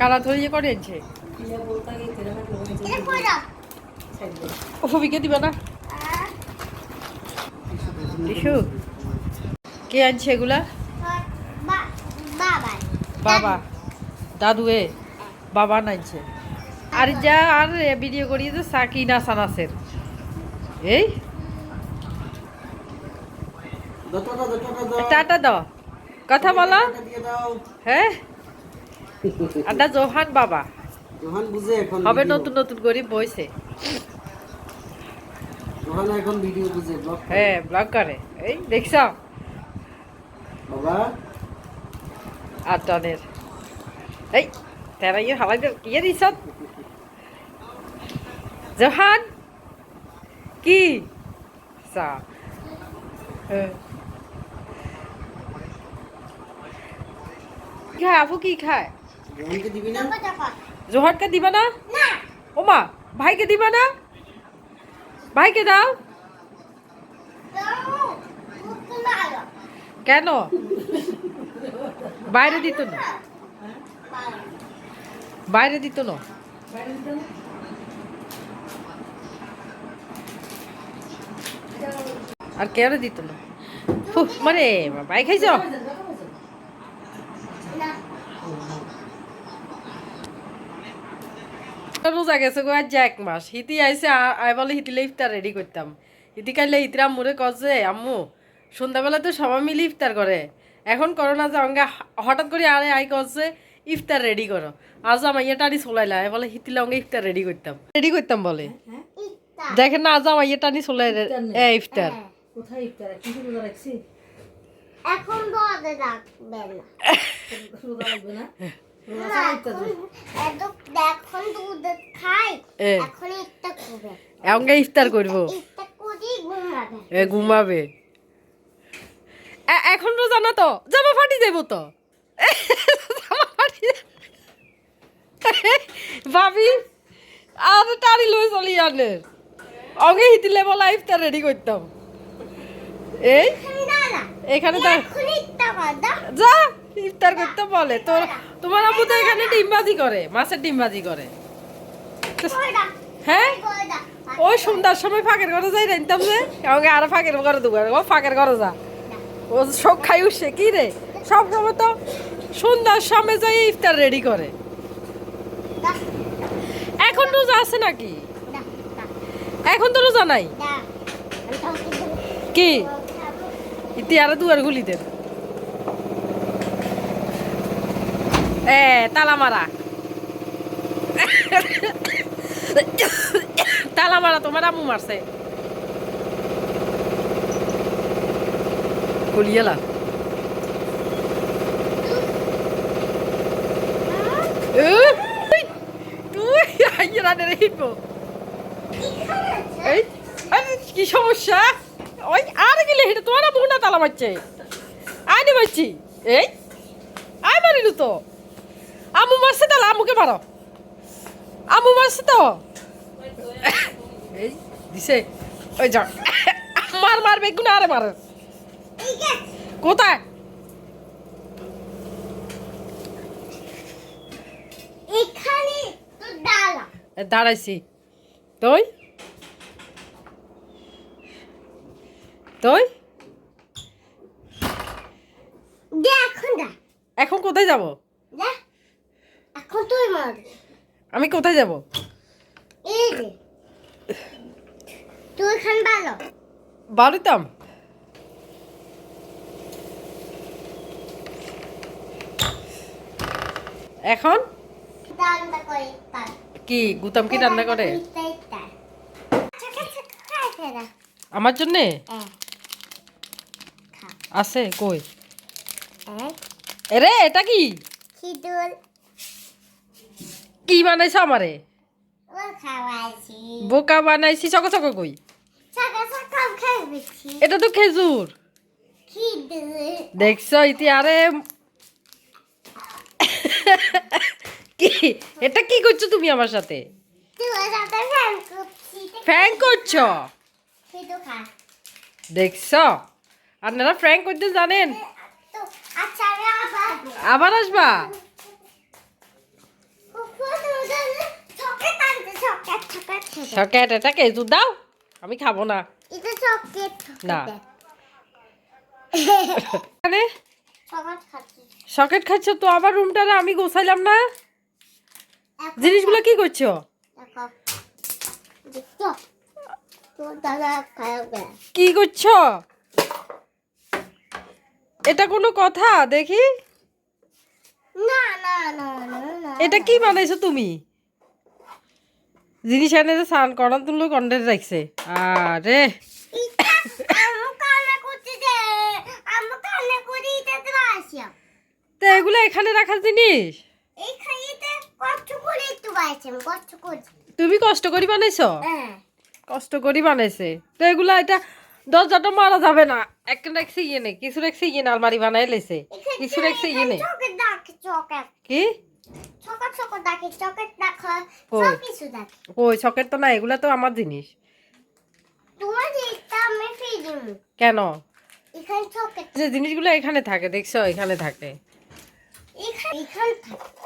কালা ধরিয়ে করে আনছে বলতা না করে এটা কই দাও সাইড দে। ও ফবিকে দিবা না? টিসু কে আনছে এগুলা? বাবা। বাবা। দাদু এ বাবা নাইছে আর যা আর ভিডিও করিয়ে তো সাকিনা সানাসের। এই? টাটা দাও। কথা বলো। হ্যাঁ? আটা জোহান বাবা। জোহান বুঝে এখন হবে নতুন নতুন করে বইছে। জোহান এখন ভিডিও বুঝে ব্লগ হ্যাঁ ব্লগ করে। এই দেখছ? বাবা। আটনের। এই তেরা ইয়ে হালাই দিছ? জোহান? কি? সা। কি খায়? আপু কি খায়? জোহারকে দিবা না? ওমা ভাইকে দিবা না? ভাইকে দাও। দাও কেন? বাইরে দিত না। বাইরে দিত না। আর কেন দিত না। মানে ভাই খাইছ না রোজা গেছে গো আজ এক মাস। হিতি আইসে আই বলে হিতিলে ইফতার রেডি করতাম। হিতি কাইলে হিতিরা মুরে কছে আম্মু সন্ধ্যাবেলা তো সবাই মিলে ইফতার করে। এখন করোনা যে অঙ্গে হঠাৎ করে আরে আই কছে ইফতার রেডি করো। আজ আমার ইয়েটানি চলাইলা আই বলে হিতিলে অঙ্গে ইফতার রেডি করতাম। রেডি করতাম বলে। দেখেন না আজ আমার ইয়েটানি চলাই এ ইফতার। কোথায় ইফতার? কি রোজা রাখছি। এখন না। রোজা রাখবে না? এত এখন ইফতার করব। ঘুমাবে। এখন রোজা না তো? জামা ফাটি দেবো তো। ভাবি আর টাড়ি লই চলি আনে। অগে হিতিলে বলা ইফতার রেডি করতাম। এই? এখানে যা। ইফতার করতে বলে। তোর তোমার আব্বু তো এখানে ডিমবাজি করে, মাছের ডিমবাজি করে। হ্যাঁ? ওই সন্ধ্যার সময় ফাঁকের ঘরে যাই রাইতাম যে? আমাকে আরও ফাঁকের ঘরে দেবো ও ফাঁকের ঘরে যা। ও সব খাই উঠছে, কি রে? সব সময় তো সন্ধ্যার সময় যাই ইফতার রেডি করে। এখন রোজা আছে নাকি? এখন তো রোজা নাই। কি? ইতি আরও দুয়ার গুলি দেন এ তালা মারা তালা মারা তোমার আম্মু মারছে। খুলিয়েলা তুই তুই আইয়া রে হিপো। এই কি সমস্যা? ওই আর গেলে হেঁটে তোমার আম্মু না তালা মারছে? আয় নি মারছি। এই আয় মারিলু তো। আম্মু মারছে তাহলে আমুকে মারো। আমু মারছে তো? এই দিছে। ওই যা। মার মার। বেগুন আরে মার কোথায় দাঁড়াইছি। তুই? তুই? এখন দা। এখন কোথায় যাব? এখন তুই মার আমি কোথায় যাব? এই যে। তুই এখান ভালো। বাড়িতাম এখন? কি গুতাম কি রান্না করে? চাকা খায় ফেরা আমার জন্যে? খা। আছে কই? এ এরে এটা কি? কি বানাইছ আমারে? বোকা বানাইছি চক চক কই। এটা তো খেজুর। দেখছ ইতি আরে কি? এটা কি করছ তুমি আমার সাথে? ফ্র্যাঙ্ক করছ। দেখছ? আপনারা ফ্র্যাঙ্ক করতে জানেন? আচ্ছা আবার আসবা? সকেট এটা কেজু দাও। আমি খাব না। এটা চকলেট না। চকলেট খাচ্ছি। সকেট খাচ্ছ তো আবার রুমটারে আমি গোছাইলাম না? জিনিসগুলো কি করছ? কি করছ? এটা কোনো কথা দেখি। না এটা কি বানাইছো তুমি? জিনিস এনে যে স্নান করান তুললো কন্ডে রাখছে আরে তো এগুলো এখানে রাখার জিনিস? তুমি কষ্ট করি বানাইছো? কষ্ট করি বানাইছে। তো এগুলা এটা দরজাটা মারা যাবে না। একটা রাখছে ইয়ে নেই, কিছু রাখছে ইয়ে না আলমারি বানাই লেছে। কিছু রাখছে ইয়ে নেই। কি? চকেট চকেট ডাকে চকেট দেখা সব কিছু ডাকে ওই সকেট তো না এগুলা তো আমার জিনিস। তোমার যেটা আমি ফিরে দেবো কেন? এখানে চকেট যে জিনিসগুলো এখানে থাকে দেখছ এখানে থাকে।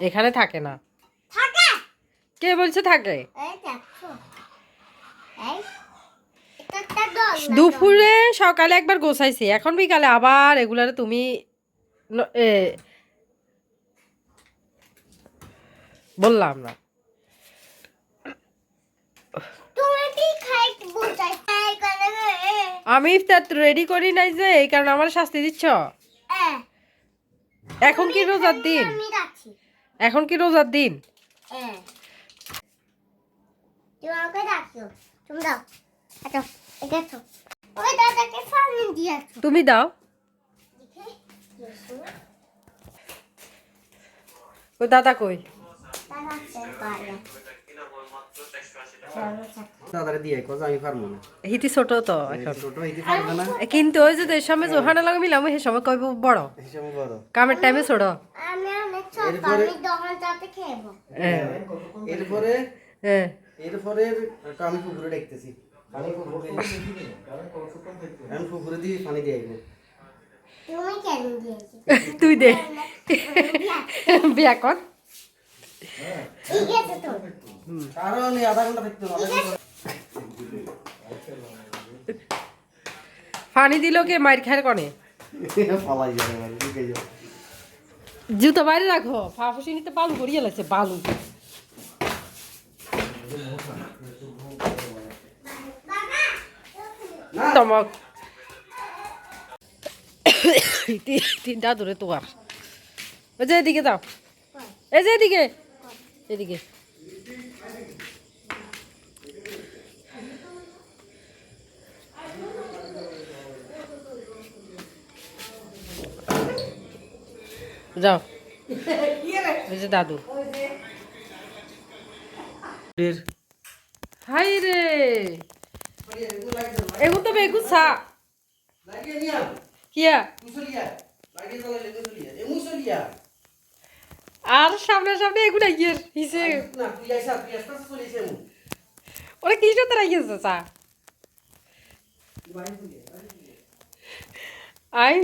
এখানে থাকে। না। থাকে? কে বলছে থাকে? দুপুরে সকালে একবার গোছাইছি এখন বিকালে আবার এগুলারে তুমি ন- এ, বললাম না। আমি ইফতার রেডি করি নাই যে এই কারণে আমার শাস্তি দিচ্ছ? এখন কি রোজার দিন? এখন কি রোজার দিন? তুমি দাও। আচ্ছা ওই দাদা কই দাদা সে পারে দাদারে দিয়ে কজ আমি পারব না। হিতি ছোট তো এখন। ছোট হইতে পারবে না। কিন্তু ওই যে দেশ সময় জোহানা লাগে মিলাম সে সময় কইব বড়। হিসাবে বড়। কামের টাইমে ছোট। আমি অনেক ছোট আমি দোকান যাতে খেয়েবো। এরপরে হ্যাঁ এরপরে আমি পুকুরে দেখতেছি। আমি পুকুরে দিয়ে পানি দিয়ে আইবো। তুমি কেন দিয়েছি? তুই দে। বিয়া কর। ঠিক আছে তো। কারণ আধা ঘণ্টা থাকতে আধা দিল কে? মাইর খায় কনে। জুতো বাইরে রাখো। ফাফুসি নিতে বালু করিয়ে লাগছে বালু। তমক। তি- তিনটা দূরে তোমার ওই যে এদিকে যাও এই যে এদিকে। এদিকে। যাও। যে দাদু। হাই রে। এগুলো তো বেগুন সা। লাগিয়ে নিয়া, কিয়া। আর সামনে সামনে এগুলো ইয়ের হিসে। ওরা কি সাথে রাখিয়েছে চা? আই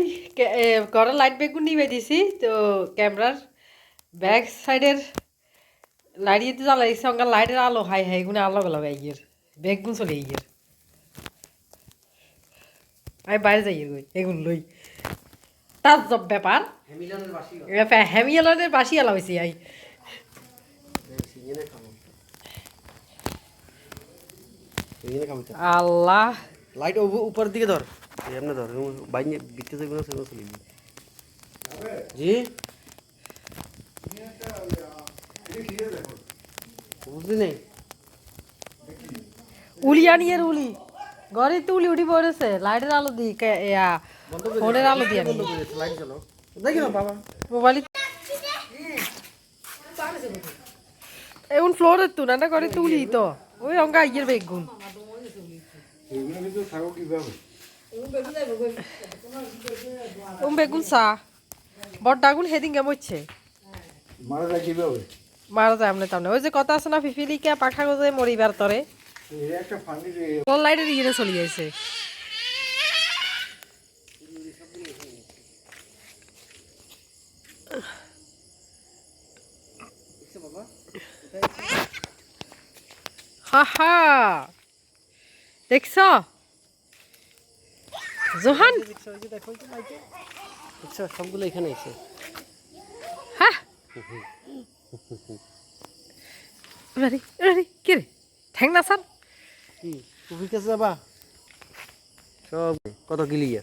ঘরের লাইট বেগুন নিবে দিছি তো ক্যামেরার ব্যাক সাইডের লাইট দিয়ে জ্বালাইছে সঙ্গে লাইটের আলো হাই হাই গুনে আলো গেল ইয়ের। বেগুন চলে ইয়ের আমি বাইরে যাই এগুন লই। তার জব ব্যাপার। হ্যামিলনের বাসি আলা হয়েছি আই। আল্লাহ। লাইট উপর দিকে ধর। এমনি ধর বিতে যাবে না সেগুলো চলে যাবে। জি বুঝলি নাই উলি আনিয়ে উলি। ঘরে তো উলি উঠি পড়েছে লাইটের আলো দি কে- ফোনের আলো দিয়ে মোবাইল এখন ফ্লোরের তো না করে তুলি তো ওই অঙ্কা ইয়ের বেগুন। ওম বেগুন চা বড় ডাগুন হেদিন মারা যায় কীভাবে? মারা যায় আমনে তামনে ওই যে কথা আছে না ফিফিলিকা পাখা গজে মরিবার তরে। এই একটা ফানি রে। কোন লাইটের ইয়ে চলে যাইছে হাহা দেখছ? জোহান? দেখছ সবগুলো এখানে এসে হ্যাঁ? কে রে? ঠ্যাং না কি যাবা? সব কত গিলিয়া।